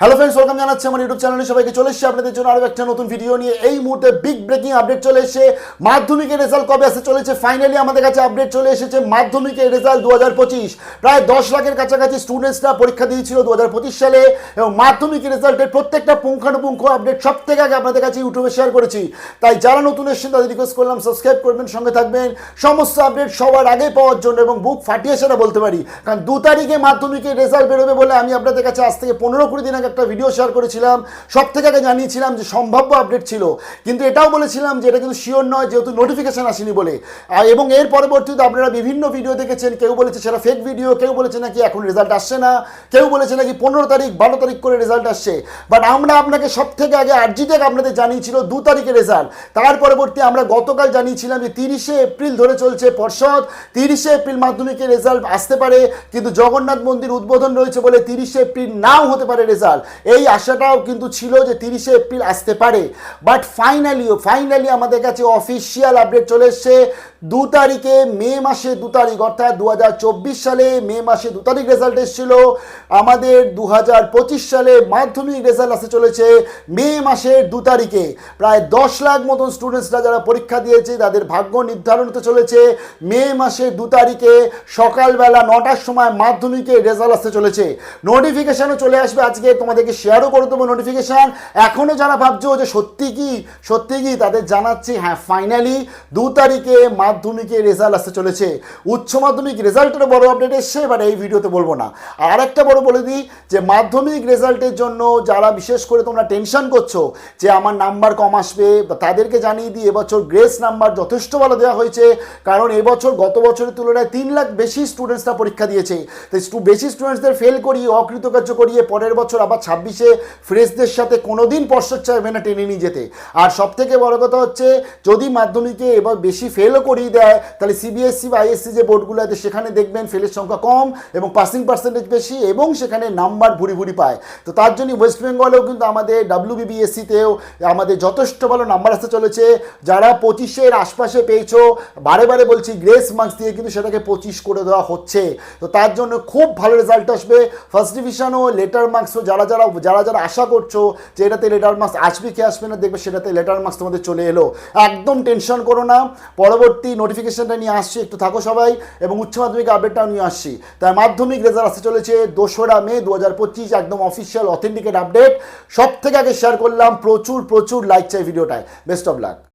Hello friends welcome জানাচ্ছি আমার YouTube চ্যানেলে সবাইকে চলে এসেছি আপনাদের জন্য আরও একটা নতুন ভিডিও নিয়ে। এই মুহূর্তে বিগ ব্রেকিং আপডেট চলে এসেছে। মাধ্যমিকের রেজাল্ট কবে আসতে চলেছে? ফাইনালি আমাদের কাছে আপডেট চলে এসেছে মাধ্যমিকের রেজাল্ট দু হাজার পঁচিশ। প্রায় দশ লাখের কাছাকাছি স্টুডেন্টসরা পরীক্ষা দিয়েছিল দু হাজার পঁচিশ সালে। এবং মাধ্যমিকের রেজাল্টের প্রত্যেকটা পুঙ্খানুপুঙ্খ আপডেট সব থেকে আগে আপনাদের কাছে ইউটিউবে শেয়ার করেছি। তাই যারা নতুন এসেছেন, তাদের রিকোয়েস্ট করলাম সাবস্ক্রাইব করবেন, সঙ্গে থাকবেন। সমস্ত আপডেট সবার আগে পাওয়ার জন্য এবং বুক ফাটিয়ে সেটা বলতে পারি। কারণ দু তারিখে মাধ্যমিকের রেজাল্ট বেরোবে বলে আমি আপনাদের কাছে আজ থেকে পনেরো কুড়ি দিন আগে একটা ভিডিও শেয়ার করেছিলাম সব থেকে আগে জানিয়েছিলাম যে সম্ভাব্য আপডেট ছিল। কিন্তু এটাও বলেছিলাম যে এটা কিন্তু শিওর নয়, যেহেতু নোটিফিকেশন আসেনি বলে। এবং এর পরবর্তীতে আপনারা বিভিন্ন ভিডিও দেখেছেন, কেউ বলেছে সেটা ফেক ভিডিও কেউ বলেছে নাকি এখন রেজাল্ট আসছে না, কেউ বলেছে নাকি পনেরো তারিখ, বারো তারিখ করে রেজাল্ট আসছে। বাট আমরা আপনাকে সব থেকে আগে আরজিটেক আপনাদের জানিয়েছিল দু তারিখে রেজাল্ট তার পরবর্তী আমরা গতকাল জানিয়েছিলাম যে তিরিশে এপ্রিল ধরে চলছে পর্ষদ। তিরিশে এপ্রিল মাধ্যমিকের রেজাল্ট আসতে পারে, কিন্তু জগন্নাথ মন্দির উদ্বোধন রয়েছে বলে তিরিশে এপ্রিল নাও হতে পারে রেজাল্ট এই আশাটাও কিন্তু ছিল যে তিরিশে এপ্রিল আসতে পারে। বাট ফাইনালি ফাইনালি আমাদের কাছে অফিসিয়াল আপডেট চলে এসছে। দু তারিখে মে মাসে দু তারিখ, অর্থাৎ দু হাজার চব্বিশ সালে মে মাসে দু তারিখ রেজাল্ট এসেছিল। আমাদের দু হাজার পঁচিশ সালে মাধ্যমিক রেজাল্ট আসতে চলেছে মে মাসের দু তারিখে। প্রায় দশ লাখ মতন স্টুডেন্টসরা যারা পরীক্ষা দিয়েছে, তাদের ভাগ্য নির্ধারণ হতে চলেছে। মে মাসের দু তারিখে সকালবেলা নটার সময় মাধ্যমিকে রেজাল্ট আসতে চলেছে। নোটিফিকেশানও চলে আসবে আজকে তোমাদেরকে শেয়ারও করে দেবো নোটিফিকেশান এখনও যারা ভাবছ যে সত্যি কি সত্যি কি, তাদের জানাচ্ছি হ্যাঁ ফাইনালি দু তারিখে মাধ্যমিকে রেজাল্ট আসতে চলেছে। উচ্চ মাধ্যমিক রেজাল্টেরও বড় আপডেট এসছে এবার এই ভিডিওতে বলব না। আর একটা বড় বলে দিই যে মাধ্যমিক রেজাল্টের জন্য যারা বিশেষ করে তোমরা টেনশন করছ যে আমার নাম্বার কম আসবে তাদেরকে জানিয়ে দিই, এবছর গ্রেস নাম্বার যথেষ্ট ভালো দেওয়া হয়েছে, কারণ এবছর গত বছরের তুলনায় তিন লাখ বেশি স্টুডেন্টসরা পরীক্ষা দিয়েছে। তো স্টু- বেশি স্টুডেন্টসদের ফেল করিয়ে, অকৃতকার্য করিয়ে পরের বছর আবার ছাব্বিশে ফ্রেশদের সাথে কোনোদিন পশ্চাৎ চাইবে না টেনে নিয়ে যেতে। আর সব থেকে বড় কথা হচ্ছে, যদি মাধ্যমিকে এবার বেশি ফেলও করিয়ে দেয়, তাহলে সিবিএসসি বা আইএসসি যে বোর্ডগুলো আছে, সেখানে দেখবেন ফেলের সংখ্যা কম এবং পাসিং পার্সেন্টেজ বেশি এবং সেখানে নাম্বার ভুরি ভুরি পায়। তো তার জন্য ওয়েস্ট বেঙ্গলেও কিন্তু আমাদের ডাব্লিউবিবিএসসিতেও আমাদের যথেষ্ট ভালো নাম্বার আসতে চলেছে। যারা পঁচিশের আশপাশে পেয়েছ, বারে বারে বলছি গ্রেস মার্কস দিয়ে কিন্তু সেটাকে পঁচিশ করে দেওয়া হচ্ছে। তো তার জন্য খুব ভালো রেজাল্ট আসবে। ফার্স্ট ডিভিশনও লেটার মার্কসও যারা যারা যারা যারা আশা করছ যে এটাতে লেটার মার্কস আসবে কি আসবে না, দেখবে সেটাতে লেটার মার্কস তোমাদের চলে এলো। একদম টেনশন করো না, পরবর্তী নোটিফিকেশনটা নিয়ে আসছি, একটু থাকো সবাই, এবং উচ্চ মাধ্যমিক আপডেটটাও নিয়ে আসছি। তাই মাধ্যমিক রেজাল্ট আসতে চলেছে দোসরা মে দু হাজার পঁচিশ, একদম অফিসিয়াল অথেন্টিকেট আপডেট সব থেকে আগে শেয়ার করলাম, প্রচুর প্রচুর লাইক চাই ভিডিওটায় বেস্ট অফ লাক